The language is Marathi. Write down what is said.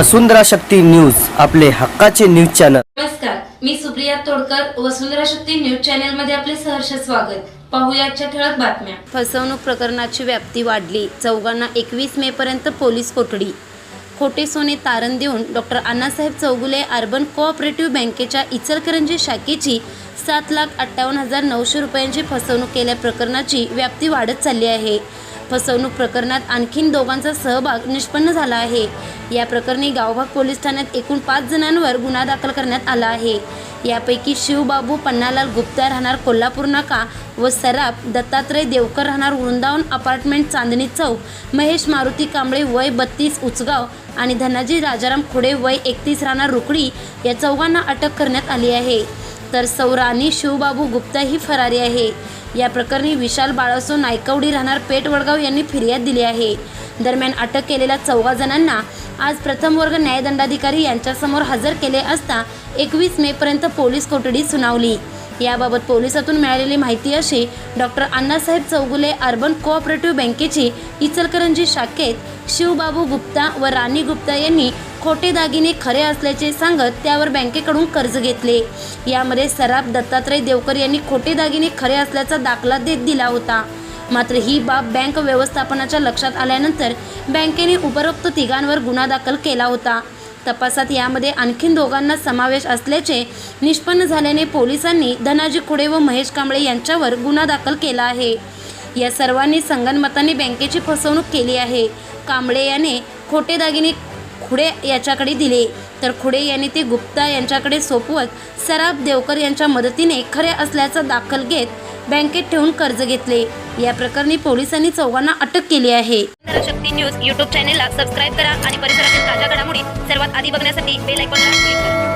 वसुंधरा शक्ती न्यूज आपले हक्काचे न्यूज चॅनल. नमस्कार मी सुप्रिया तोडकर वसुंधरा शक्ती न्यूज चॅनलमध्ये आपले सहर्ष स्वागत. पाहूया आजच्या ठळक बातम्या. फसवणूक प्रकरणाची व्याप्ती वाढली. चौघांना एकवीस मे पर्यंत पोलीस कोठडी. खोटे सोने तारण देऊन doctor Annasaheb Chougule urban cooperative बँकेच्या इचलकरंजी शाखेची सात लाख अठ्ठावन्न हजार नऊशे रुपयांची फसवणूक केल्या प्रकरणाची व्याप्ती वाढत चालली आहे. फसवणूक प्रकरणात आणखीन दोघांचा सहभाग निष्पन्न झाला आहे. या प्रकरणी गावभाग पोलीस ठाण्यात एकूण पाच जणांवर गुन्हा दाखल करण्यात आला आहे. यापैकी शिवबाबू पन्नालाल गुप्ता राहणार कोल्हापूर नाका व सराफ दत्तात्रय देवकर राहणार वृंदावन अपार्टमेंट चांदणी चौक महेश मारुती कांबळे वय बत्तीस उचगाव आणि धनाजी राजाराम खोडे वय एकतीस राहणार रुकडी या चौघांना अटक करण्यात आली आहे. तर सौराणी शिवबाबू गुप्ता ही फरारी आहे. या प्रकरणी विशाल बाळासो नायकवडी राहणार पेठ वडगाव यांनी फिर्याद दिली आहे. दरम्यान अटक केलेल्या चौघा जणांना आज प्रथम वर्ग न्यायदंडाधिकारी यांच्यासमोर हजर केले असता एकवीस मे पर्यंत पोलीस कोठडी सुनावली. याबाबत पोलिसातून मिळालेली माहिती अशी doctor Annasaheb Chougule urban cooperative बँकेची इचलकरंजी शाखेत शिवबाबू गुप्ता व राणी गुप्ता यांनी खोटे दागिने खरे असल्याचे सांगत त्यावर बँकेकडून कर्ज घेतले. यामध्ये सराफ दत्तात्रय देवकर यांनी खोटे दागिने खरे असल्याचा दाखला देत दिला होता. मात्र ही बाब बँक व्यवस्थापनाच्या लक्षात आल्यानंतर बँकेने उपरोक्त तिघांवर गुन्हा दाखल केला होता. तपासात यामध्ये आणखीन दोघांना समावेश असल्याचे निष्पन्न झाल्याने पोलिसांनी धनाजी खुडे व महेश कांबळे यांच्यावर गुन्हा दाखल केला आहे. या सर्वांनी संगनमताने बँकेची फसवणूक केली आहे. कांबळे याने खोटे दागिने खुडे याच्याकडे दिले. तर खुडे यांनी ते गुप्ता यांच्याकडे सोपवत सराफ देवकर यांच्या मदतीने खरे असल्याचा दाखल घेत बँकेत ठेवून कर्ज घेतले. या प्रकरणी पोलिसांनी चौघांना अटक केली आहे. शक्ती न्यूज यूट्यूब चॅनेलला सबस्क्राईब करा आणि परिसरातील ताज्या घडामोडी सर्वात आधी बघण्यासाठी बेल आयकॉनला क्लिक करा.